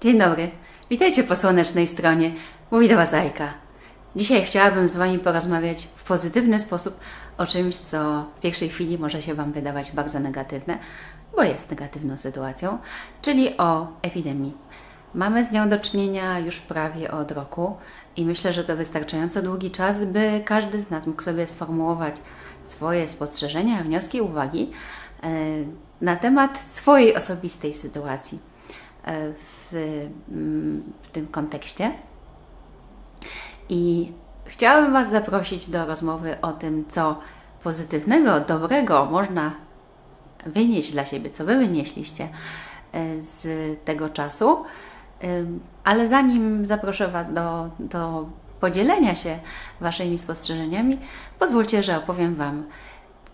Dzień dobry, witajcie po słonecznej stronie. Mówi do Was Ajka. Dzisiaj chciałabym z Wami porozmawiać w pozytywny sposób o czymś, co w pierwszej chwili może się Wam wydawać bardzo negatywne, bo jest negatywną sytuacją, czyli o epidemii. Mamy z nią do czynienia już prawie od roku i myślę, że to wystarczająco długi czas, by każdy z nas mógł sobie sformułować swoje spostrzeżenia, wnioski, uwagi e, na temat swojej osobistej sytuacji e, w, tym kontekście. I chciałabym Was zaprosić do rozmowy o tym, co pozytywnego, dobrego można wynieść dla siebie, co Wy wynieśliście e, z tego czasu. Ym, Ale zanim zaproszę Was do, do podzielenia się Waszymi spostrzeżeniami, pozwólcie, że opowiem Wam,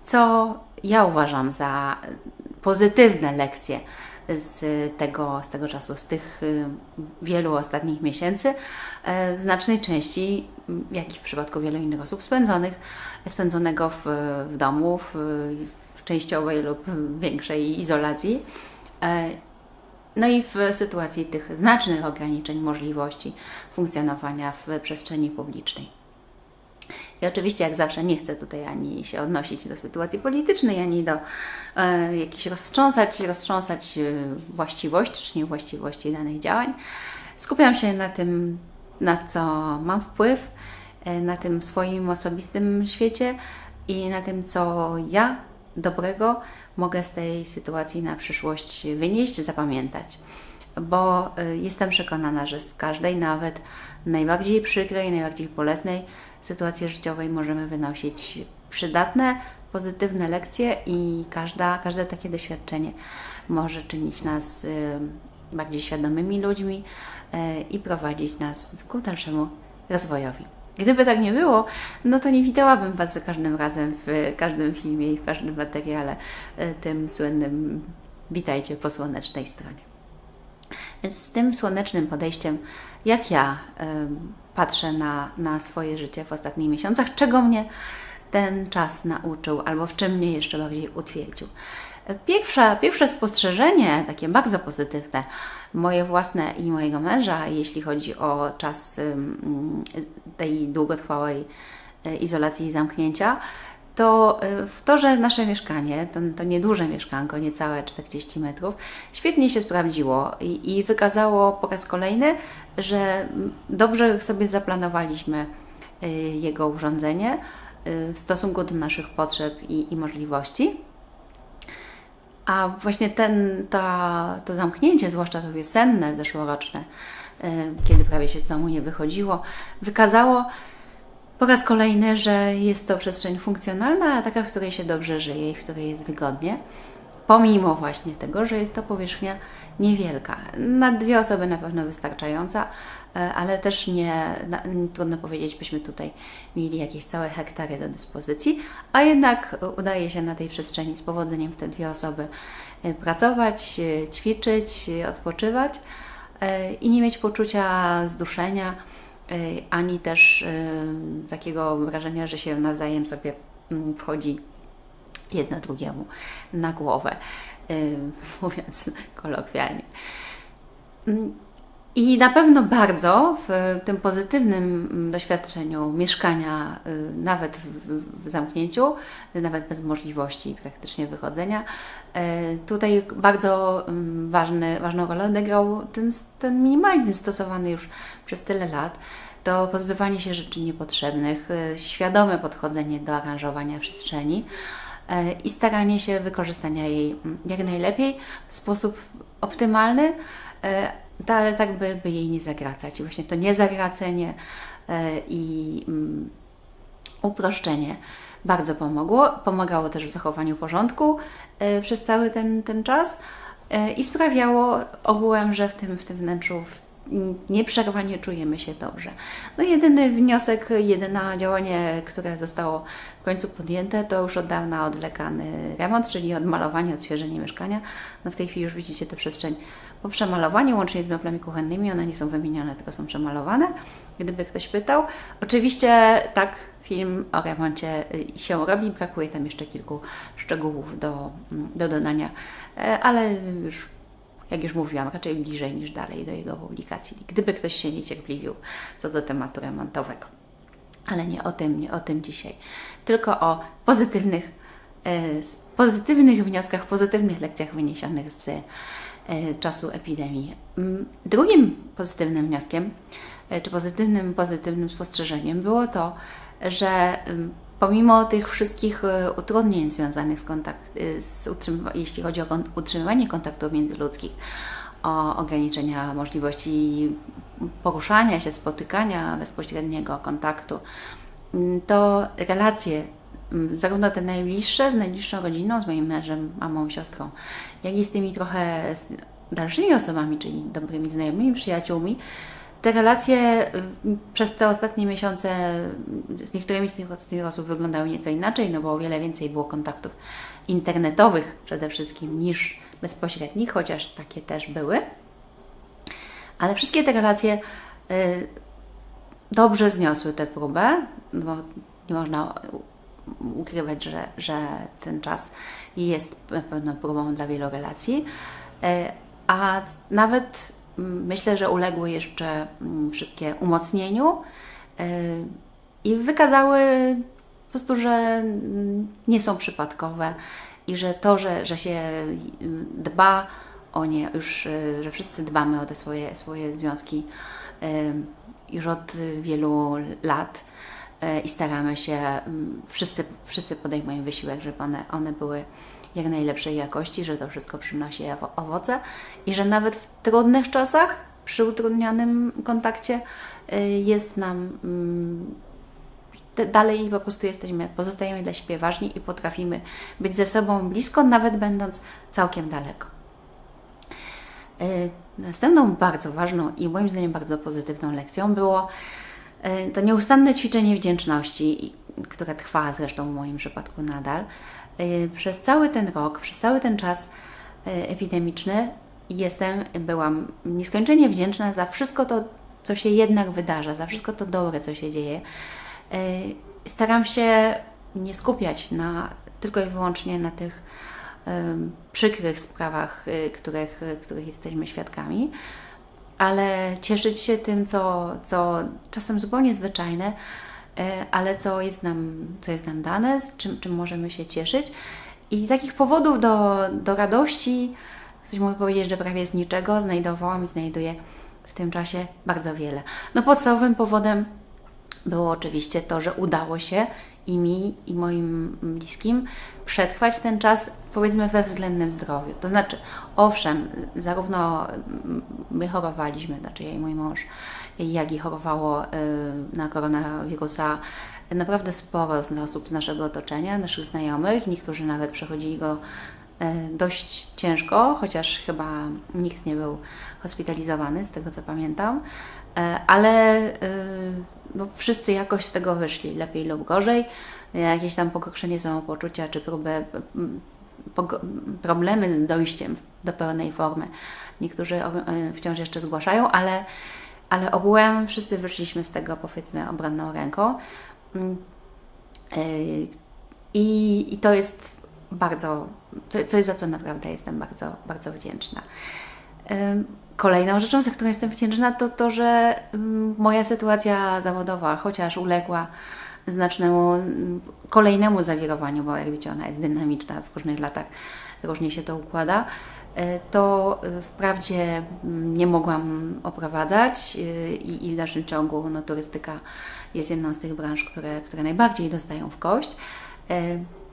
co ja uważam za pozytywne lekcje z tego, z tego czasu, z tych y, wielu ostatnich miesięcy, e, w znacznej części, m, jak i w przypadku wielu innych osób, spędzonych, spędzonego w, w domu, w, w częściowej lub większej izolacji. E, No i w sytuacji tych znacznych ograniczeń możliwości funkcjonowania w przestrzeni publicznej. I oczywiście, jak zawsze, nie chcę tutaj ani się odnosić do sytuacji politycznej, ani do e, jakichś roztrząsać, roztrząsać e, właściwości czy niewłaściwości danych działań. Skupiam się na tym, na co mam wpływ, e, na tym swoim osobistym świecie i na tym, co ja dobrego mogę z tej sytuacji na przyszłość wynieść, zapamiętać bo y, jestem przekonana, że z każdej, nawet najbardziej przykrej, najbardziej bolesnej sytuacji życiowej możemy wynosić przydatne, pozytywne lekcje i każda, każde takie doświadczenie może czynić nas y, bardziej świadomymi ludźmi y, i prowadzić nas ku dalszemu rozwojowi. Gdyby tak nie było, no to nie witałabym Was za każdym razem w każdym filmie i w każdym materiale y, tym słynnym Witajcie po słonecznej stronie. Więc z tym słonecznym podejściem, jak ja patrzę na, na swoje życie w ostatnich miesiącach, czego mnie ten czas nauczył, albo w czym mnie jeszcze bardziej utwierdził. Pierwsze, pierwsze spostrzeżenie, takie bardzo pozytywne, moje własne i mojego męża, jeśli chodzi o czas tej długotrwałej e, izolacji i zamknięcia, to y, w to, że nasze mieszkanie, to, to nieduże mieszkanko, niecałe 40 metrów, świetnie się sprawdziło i, i wykazało po raz kolejny, że dobrze sobie zaplanowaliśmy y, jego urządzenie y, w stosunku do naszych potrzeb i, i możliwości. A właśnie ten, ta, to zamknięcie, zwłaszcza to wiosenne, zeszłoroczne, kiedy prawie się z domu nie wychodziło, wykazało po raz kolejny, że jest to przestrzeń funkcjonalna, a taka, w której się dobrze żyje i w której jest wygodnie. Pomimo właśnie tego, że jest to powierzchnia niewielka. Na dwie osoby na pewno wystarczająca, e, ale też nie, trudno powiedzieć, byśmy tutaj mieli jakieś całe hektary do dyspozycji, a jednak udaje się na tej przestrzeni z powodzeniem w te dwie osoby e, pracować, e, ćwiczyć, odpoczywać i nie mieć poczucia zduszenia, ani też y, takiego wrażenia, że się nawzajem sobie mm, wchodzi jedno drugiemu na głowę, y, mówiąc kolokwialnie. I na pewno bardzo w tym pozytywnym mm, doświadczeniu mieszkania, y, nawet w, zamknięciu, nawet bez możliwości praktycznie wychodzenia, y, tutaj bardzo mm, ważny, ważną rolę odegrał ten, ten minimalizm stosowany już przez tyle lat. To pozbywanie się rzeczy niepotrzebnych, y, świadome podchodzenie do aranżowania przestrzeni i staranie się wykorzystania jej mm, jak najlepiej w sposób optymalny, ta- ale tak, by, by jej nie zagracać. I właśnie to niezagracenie y, i mm, uproszczenie bardzo pomogło. Pomagało też w zachowaniu porządku y, przez cały ten, ten czas y, i sprawiało ogółem, że w tym, w tym wnętrzu nieprzerwanie czujemy się dobrze. No jedyny wniosek, jedyne działanie, które zostało w końcu podjęte, to już od dawna odwlekany remont, czyli odmalowanie, odświeżenie mieszkania. No w tej chwili już widzicie tę przestrzeń po przemalowaniu, łącznie z meblami kuchennymi, one nie są wymienione, tylko są przemalowane, gdyby ktoś pytał. Oczywiście tak, film o remoncie y, się robi, brakuje tam jeszcze kilku szczegółów do, do dodania, e, ale już jak już mówiłam, raczej bliżej niż dalej do jego publikacji. Gdyby ktoś się niecierpliwił co do tematu remontowego. Ale nie o tym, nie o tym dzisiaj. Tylko o pozytywnych, e, pozytywnych wnioskach, pozytywnych lekcjach wyniesionych z czasu epidemii. Mm, Drugim pozytywnym wnioskiem, e, czy pozytywnym, pozytywnym spostrzeżeniem było to, że ym, pomimo tych wszystkich e, utrudnień związanych z kontakt, e, z jeśli chodzi o utrzymywanie kontaktów międzyludzkich, o ograniczenia możliwości poruszania się, spotykania bezpośredniego kontaktu, mm, to relacje, mm, zarówno te najbliższe, z najbliższą rodziną, z moim mężem, mamą, siostrą, jak i z tymi trochę dalszymi osobami, czyli dobrymi znajomymi, przyjaciółmi, te relacje y, przez te ostatnie miesiące y, z niektórymi z tych, z tych osób wyglądały nieco inaczej, no bo o wiele więcej było kontaktów internetowych przede wszystkim niż bezpośrednich, chociaż takie też były. Ale wszystkie te relacje y, dobrze zniosły tę próbę, bo nie można ukrywać, że, że ten czas jest pewną próbą dla wielu relacji. E, A nawet myślę, że uległy jeszcze wszystkie umocnieniu e, i wykazały po prostu, że nie są przypadkowe i że to, że, że się dba o nie, już, e, że wszyscy dbamy o te swoje, swoje związki już od wielu lat i staramy się, mm, wszyscy, wszyscy podejmują wysiłek, żeby one, one były jak najlepszej jakości, że to wszystko przynosi owo- owoce i że nawet w trudnych czasach, przy utrudnionym kontakcie, y, jest nam mm, dalej po prostu jesteśmy, pozostajemy dla siebie ważni i potrafimy być ze sobą blisko, nawet będąc całkiem daleko. Y, Następną bardzo ważną i moim zdaniem bardzo pozytywną lekcją było to nieustanne ćwiczenie wdzięczności, które trwa zresztą w moim przypadku nadal. Y, Przez cały ten rok, przez cały ten czas y, epidemiczny jestem, byłam nieskończenie wdzięczna za wszystko to, co się jednak wydarza, za wszystko to dobre, co się dzieje. Staram się nie skupiać na, tylko i wyłącznie na tych przykrych sprawach, których, których jesteśmy świadkami, ale cieszyć się tym, co, co czasem zupełnie zwyczajne, e, ale co jest nam, co jest nam dane, z czym, czym możemy się cieszyć. I takich powodów do, do radości, ktoś mógł powiedzieć, że prawie z niczego, znajdowałam i znajduję w tym czasie bardzo wiele. No podstawowym powodem było oczywiście to, że udało się i mi, i moim bliskim przetrwać ten czas, powiedzmy, we względnym zdrowiu. To znaczy, owszem, zarówno my chorowaliśmy, znaczy ja i mój mąż, jak i chorowało y, na koronawirusa naprawdę sporo z osób z naszego otoczenia, naszych znajomych. Niektórzy nawet przechodzili go dość ciężko, chociaż chyba nikt nie był hospitalizowany, z tego co pamiętam, E, ale e, no, wszyscy jakoś z tego wyszli, lepiej lub gorzej. Jakieś tam pogorszenie samopoczucia, czy próbę, m, pogo- problemy z dojściem do pełnej formy. Niektórzy e, wciąż jeszcze zgłaszają, ale, ale ogółem wszyscy wyszliśmy z tego powiedzmy obronną ręką. Mm. E, I, I to jest bardzo, coś za co naprawdę jestem bardzo, bardzo wdzięczna. Kolejną rzeczą, za którą jestem wdzięczna, to to, że moja sytuacja zawodowa, chociaż uległa znacznemu kolejnemu zawirowaniu, bo jak wiecie, ona jest dynamiczna w różnych latach, różnie się to układa, y, to y, wprawdzie nie mogłam oprowadzać y, i, i w dalszym ciągu no, turystyka jest jedną z tych branż, które, które najbardziej dostają w kość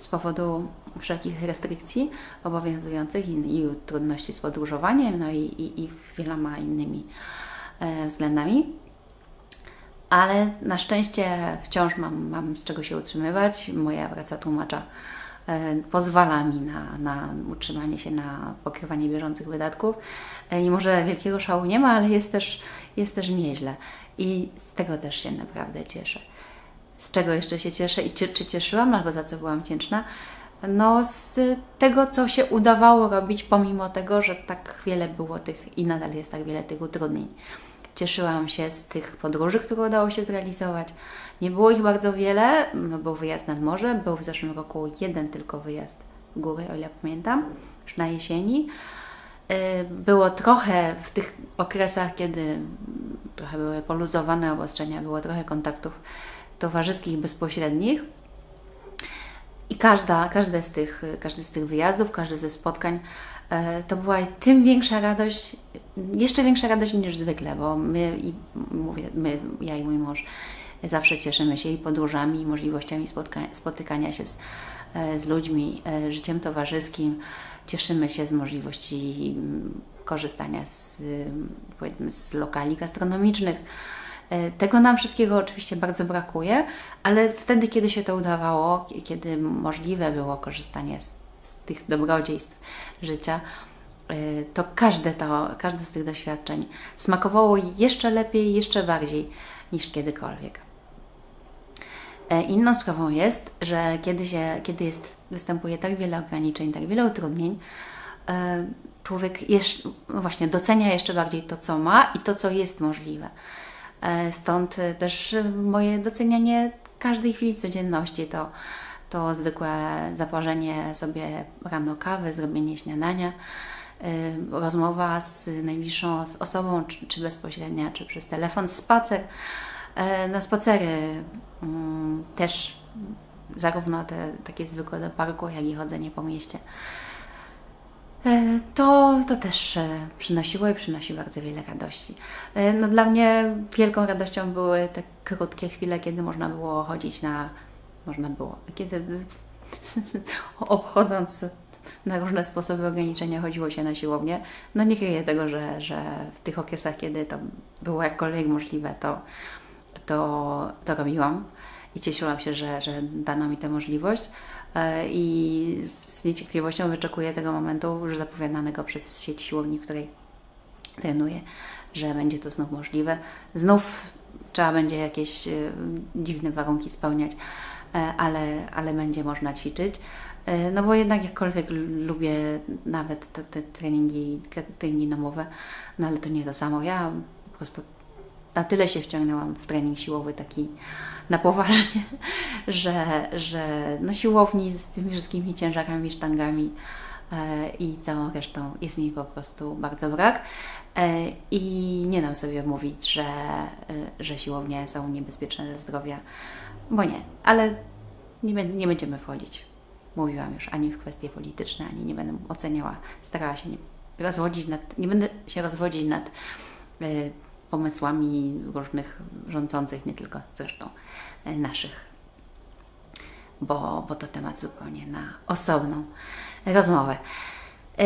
z powodu wszelkich restrykcji obowiązujących i, i trudności z podróżowaniem, no i, i, i wieloma innymi e, względami. Ale na szczęście wciąż mam, mam z czego się utrzymywać. Moja praca tłumacza e, pozwala mi na, na utrzymanie się, na pokrywanie bieżących wydatków. E, I może wielkiego szału nie ma, ale jest też, jest też nieźle. I z tego też się naprawdę cieszę. Z czego jeszcze się cieszę i czy, czy cieszyłam, albo za co byłam wdzięczna? No, z tego, co się udawało robić, pomimo tego, że tak wiele było tych i nadal jest tak wiele tych utrudnień. Cieszyłam się z tych podróży, które udało się zrealizować. Nie było ich bardzo wiele. No, Był wyjazd nad morze, był w zeszłym roku jeden tylko wyjazd góry, o ile pamiętam, już na jesieni. E, Było trochę w tych okresach, kiedy trochę były poluzowane obostrzenia, było trochę kontaktów towarzyskich bezpośrednich. I każda, każde, z tych, każdy z tych wyjazdów, każde ze spotkań e, to była tym większa radość, jeszcze większa radość niż zwykle, bo my, i mówię, my, ja i mój mąż, zawsze cieszymy się i podróżami, i możliwościami spotka- spotykania się z, e, z ludźmi, e, życiem towarzyskim. Cieszymy się z możliwości mm, korzystania z, powiedzmy, z lokali gastronomicznych. E, Tego nam wszystkiego oczywiście bardzo brakuje, ale wtedy, kiedy się to udawało, ki- kiedy możliwe było korzystanie z, z tych dobrodziejstw życia, e, to każde, to każde z tych doświadczeń smakowało jeszcze lepiej, jeszcze bardziej niż kiedykolwiek. E, Inną sprawą jest, że kiedy, się, kiedy jest, występuje tak wiele ograniczeń, tak wiele utrudnień, człowiek jeszcze, właśnie docenia jeszcze bardziej to, co ma i to, co jest możliwe. E, Stąd też moje docenianie każdej chwili codzienności to, to zwykłe zaparzenie sobie rano kawy, zrobienie śniadania, e, rozmowa z najbliższą os- osobą, czy, czy bezpośrednia, czy przez telefon, spacer. E, Na spacery mm, też zarówno te takie zwykłe do parku, jak i chodzenie po mieście. E, To, to też e, przynosiło i przynosi bardzo wiele radości. E, No, dla mnie wielką radością były te krótkie chwile, kiedy można było chodzić na. Można było. Kiedy obchodząc na różne sposoby ograniczenia, chodziło się na siłownię. No nie kryję tego, że, że w tych okresach, kiedy to było jakkolwiek możliwe, to, to, to robiłam i cieszyłam się, że, że dano mi tę możliwość. E, I z niecierpliwością wyczekuję tego momentu już zapowiadanego przez sieć siłowni, w której trenuję, że będzie to znów możliwe. Znów trzeba będzie jakieś e, dziwne warunki spełniać, e, ale, ale będzie można ćwiczyć. No bo jednak jakkolwiek lubię nawet te, te treningi, treningi domowe, no ale to nie to samo. Ja po prostu na tyle się wciągnęłam w trening siłowy taki na poważnie, że, że no siłowni z tymi wszystkimi ciężarami, sztangami e, i całą resztą jest mi po prostu bardzo brak. E, I nie dam sobie mówić, że, e, że siłownie są niebezpieczne dla zdrowia, bo nie, ale nie, nie będziemy wchodzić. Mówiłam już ani w kwestie polityczne, ani nie będę oceniała, starała się nie rozwodzić nad, nie będę się rozwodzić nad pomysłami różnych rządzących, nie tylko zresztą e, naszych, bo, bo to temat zupełnie na osobną rozmowę. E,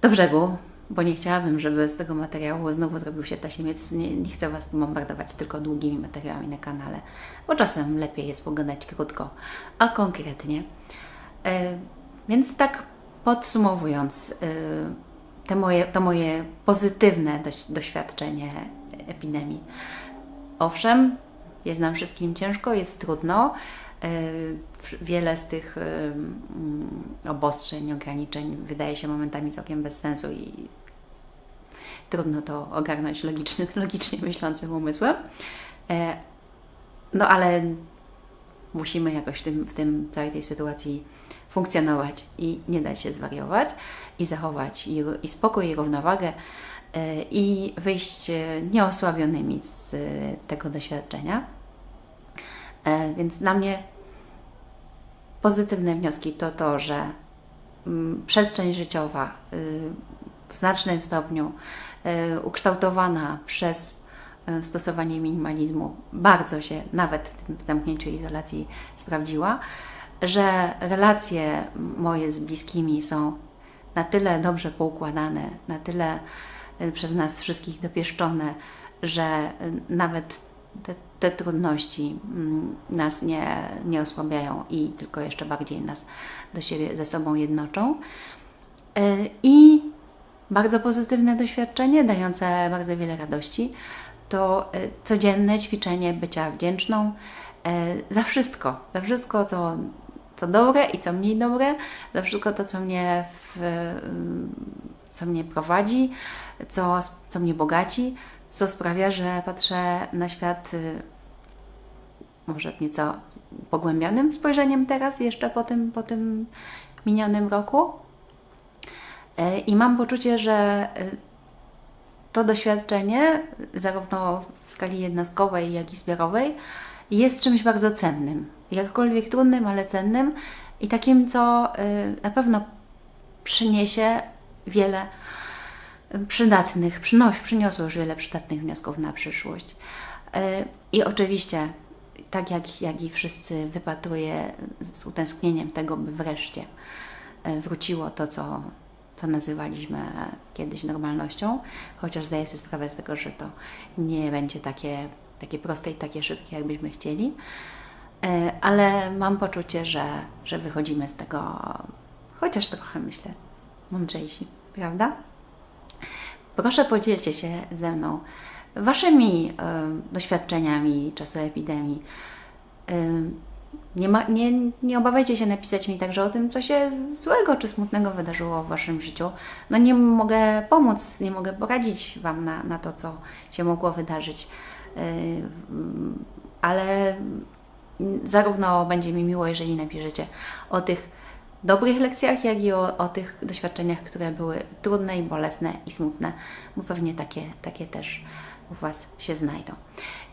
Do brzegu, bo nie chciałabym, żeby z tego materiału znowu zrobił się tasiemiec. Nie, nie chcę Was bombardować tylko długimi materiałami na kanale, bo czasem lepiej jest pogadać krótko, a konkretnie. E, Więc tak podsumowując, te moje, to moje pozytywne doś, doświadczenie epidemii. Owszem, jest nam wszystkim ciężko, jest trudno. E, Wiele z tych e, mm, obostrzeń, ograniczeń wydaje się momentami całkiem bez sensu i trudno to ogarnąć logicznym, logicznie myślącym umysłem. E, No ale musimy jakoś w tym, w tym całej tej sytuacji funkcjonować i nie dać się zwariować i zachować i, i spokój, i równowagę i wyjść e, nieosłabionymi z e, tego doświadczenia. E, Więc dla mnie pozytywne wnioski to to, że mm, przestrzeń życiowa y, w znacznym stopniu y, ukształtowana przez stosowanie minimalizmu bardzo się nawet w tym zamknięciu izolacji sprawdziła, że relacje moje z bliskimi są na tyle dobrze poukładane, na tyle przez nas wszystkich dopieszczone, że y, nawet te, te trudności mm, nas nie, nie osłabiają i tylko jeszcze bardziej nas do siebie ze sobą jednoczą. Y, I bardzo pozytywne doświadczenie, dające bardzo wiele radości, to y, codzienne ćwiczenie bycia wdzięczną y, za wszystko, za wszystko, co, co dobre i co mniej dobre, za wszystko to, co mnie, w, y, co mnie prowadzi, co, co mnie bogaci, co sprawia, że patrzę na świat y, może nieco pogłębionym spojrzeniem teraz, jeszcze po tym, po tym minionym roku. E, I mam poczucie, że e, to doświadczenie, zarówno w skali jednostkowej, jak i zbiorowej, jest czymś bardzo cennym. Jakkolwiek trudnym, ale cennym i takim, co y, na pewno przyniesie wiele przydatnych, przynosi, przyniosło już wiele przydatnych wniosków na przyszłość. Y, I oczywiście, tak jak, jak i wszyscy, wypatruję z utęsknieniem tego, by wreszcie y, wróciło to, co, co nazywaliśmy kiedyś normalnością, chociaż zdaję sobie sprawę z tego, że to nie będzie takie, takie proste i takie szybkie, jakbyśmy chcieli. E, Ale mam poczucie, że, że wychodzimy z tego chociaż trochę, myślę, mądrzejsi, prawda? Proszę podzielcie się ze mną Waszymi e, doświadczeniami czasu epidemii. E, nie, ma, nie, nie obawiajcie się napisać mi także o tym, co się złego czy smutnego wydarzyło w Waszym życiu. No nie mogę pomóc, nie mogę poradzić Wam na, na to, co się mogło wydarzyć, Yy, ale zarówno będzie mi miło, jeżeli napiszecie o tych dobrych lekcjach, jak i o, o tych doświadczeniach, które były trudne i bolesne i smutne, bo pewnie takie, takie też u Was się znajdą.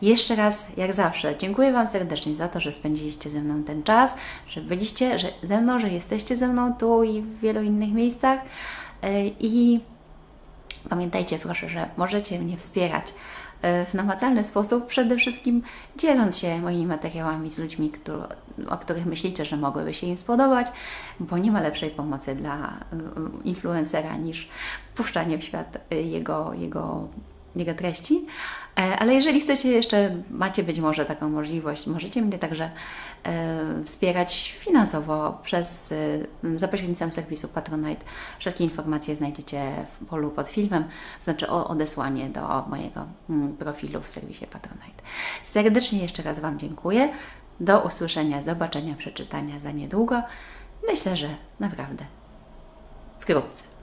Jeszcze raz, jak zawsze, dziękuję Wam serdecznie za to, że spędziliście ze mną ten czas, że byliście że ze mną, że jesteście ze mną tu i w wielu innych miejscach. Yy, I pamiętajcie proszę, że możecie mnie wspierać e, w namacalny sposób, przede wszystkim dzieląc się moimi materiałami z ludźmi, którzy, o których myślicie, że mogłyby się im spodobać, bo nie ma lepszej pomocy dla e, influencera niż puszczanie w świat e, jego, jego, jego treści. E, Ale jeżeli chcecie jeszcze, macie być może taką możliwość, możecie mnie także e, wspierać finansowo przez e, za pośrednictwem serwisu Patronite. Wszelkie informacje znajdziecie w polu pod filmem, znaczy o odesłanie do mojego mm, profilu w serwisie Patronite. Serdecznie jeszcze raz Wam dziękuję. Do usłyszenia, zobaczenia, przeczytania za niedługo. Myślę, że naprawdę wkrótce.